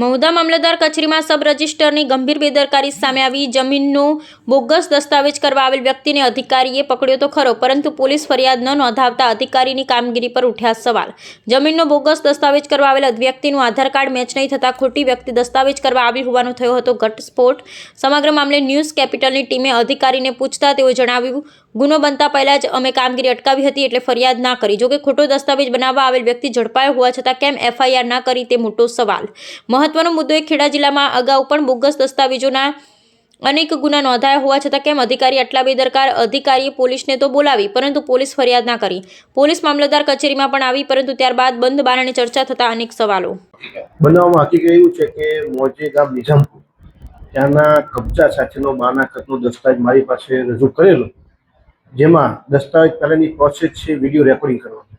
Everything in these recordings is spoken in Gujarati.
મહુધા મામલતદાર કચેરીમાં સબ રજિસ્ટરની ગંભીર બેદરકારી સામે આવી. જમીનનો બોગસ દસ્તાવેજ કરવા આવેલ વ્યક્તિને અધિકારીએ પકડ્યો તો ખરો, પરંતુ પોલીસ ફરિયાદ ન નોંધાવતા અધિકારીની કામગીરી પર ઉઠ્યા સવાલ. જમીનનો બોગસ દસ્તાવેજ કરવા આવેલ વ્યક્તિનું આધાર કાર્ડ મેચ નહીં થતાં ખોટી વ્યક્તિ દસ્તાવેજ કરવા આવી હોવાનો થયો હતો. ઘટસ્ફોટ સમગ્ર મામલે ન્યૂઝ કેપિટલની ટીમે અધિકારીને પૂછતા તેઓ જણાવ્યું ગુનો બનતા પહેલા જ અમે કામગીરી અટકાવી હતી એટલે ફરિયાદ ના કરી. જોકે ખોટો દસ્તાવેજ બનાવવા આવેલ વ્યક્તિ ઝડપાયો હોવા છતાં કેમ એફઆઈઆર ના કરી તે મોટો સવાલ. મહત્વનો મુદ્દો એ ખેડા જિલ્લામાં અગાઉ પણ બોગસ દસ્તાવેજોના અનેક ગુના નોંધાયા હોવા છતાં કેમ અધિકારી આટલા બેદરકાર અધિકારીએ પોલીસને તો બોલાવી, પરંતુ પોલીસ ફરિયાદ ના કરી. પોલીસ મામલતદાર કચેરીમાં પણ આવી, પરંતુ ત્યારબાદ બંધ બારણે ચર્ચા થતા અનેક સવાલો. બનાવમાં હકીકત એવું છે કે મોજે ગામ નિઝામપુર. ત્યાંના કબજા સાથેનો માનાકતનો દસ્તાવેજ મારી પાસે રજૂ કરેલો. જેમાં દસ્તાવેજ પહેલાંની પ્રોસેસ છે વીડિયો રેકોર્ડિંગ કરવાની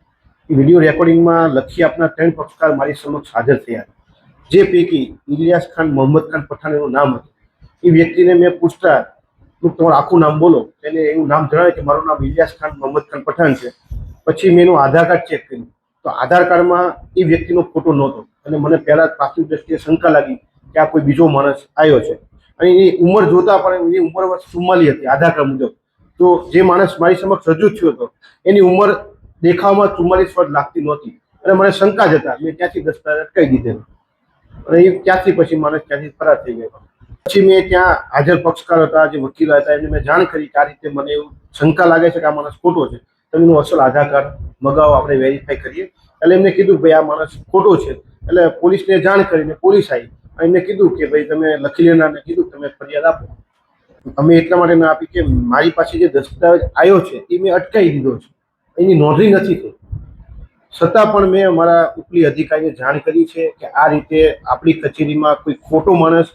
એ વીડિયો રેકોર્ડિંગમાં લખી આપના ત્રણ પક્ષકાર મારી સમક્ષ હાજર થયા. જે પૈકી ઇલિયાસ ખાન, મોહમ્મદ ખાન પઠાણ એનું નામ હતું. એ વ્યક્તિને મેં પૂછતા, તું તમારું આખું નામ બોલો. એને એવું નામ જણાવ્યું કે, મારું નામ ઇલિયાસ ખાન, મોહમ્મદ ખાન પઠાણ છે. પછી મેં એનું આધાર કાર્ડ ચેક કર્યું. તો આધાર કાર્ડમાં એ વ્યક્તિનો ફોટો નહોતો. અને મને પહેલાં પ્રાથમિક દ્રષ્ટિએ શંકા લાગી કે આ કોઈ બીજો માણસ આવ્યો છે. અને એની ઉંમર જોતા પણ એની ઉંમર ચુમ્માલી હતી, આધાર કાર્ડ મુજબ. તો જે માણસ મારી સમક્ષ રજૂ થયો હતો, એની ઉંમર દેખાવમાં ચુમ્માલીસ વર્ષ લાગતી નહોતી. અને મને શંકા જ હતા. મેં ત્યાંથી દસ્તાવેજ અટકાવી દીધેલો. અને એ ત્યાંથી પછી માણસ ત્યાંથી ફરાર થઈ ગયો. પછી મેં ત્યાં હાજર પક્ષકાર હતા, જે વકીલ હતા, એમને મેં જાણ કરી કે આ રીતે મને એવું શંકા લાગે છે કે આ માણસ ખોટો છે. એનું અસલ આધાર કાર્ડ મગાવો, આપણે વેરીફાઈ કરીએ. એટલે એમને કીધું ભાઈ આ માણસ ખોટો છે. એટલે પોલીસને જાણ કરીને પોલીસ આવી. એમને કીધું કે ભાઈ તમે લખી લેનારને કીધું તમે ફરિયાદ આપો. અમે એટલા માટે ના આપી કે મારી પાસે જે દસ્તાવેજ આવ્યો છે, એ મેં અટકાવી દીધો છે. એની નોંધણી નથી થઈ. છતાં પણ મેં અમારા ઉપલી અધિકારીને જાણ કરી છે કે આ રીતે આપણી કચેરીમાં કોઈ ખોટો માણસ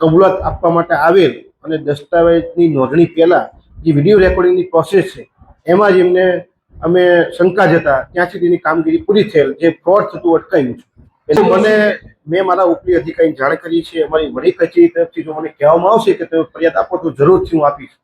કબૂલાત આપવા માટે આવેલ અને દસ્તાવેજની નોંધણી પહેલાં જે વીડિયો રેકોર્ડિંગની પ્રોસેસ છે, એમાં જ એમને અમે શંકા જતા ત્યાંથી તેની કામગીરી પૂરી થયેલ. જે ફ્રોડ થતું અટકાવ્યું છે. એટલે મને, મેં મારા ઉપરી અધિકારી જાણ કરી છે, અમારી વડી કચેરી તરફથી જો મને કહેવામાં આવશે કે તમે ફરિયાદ આપો તો જરૂરથી હું આપીશ.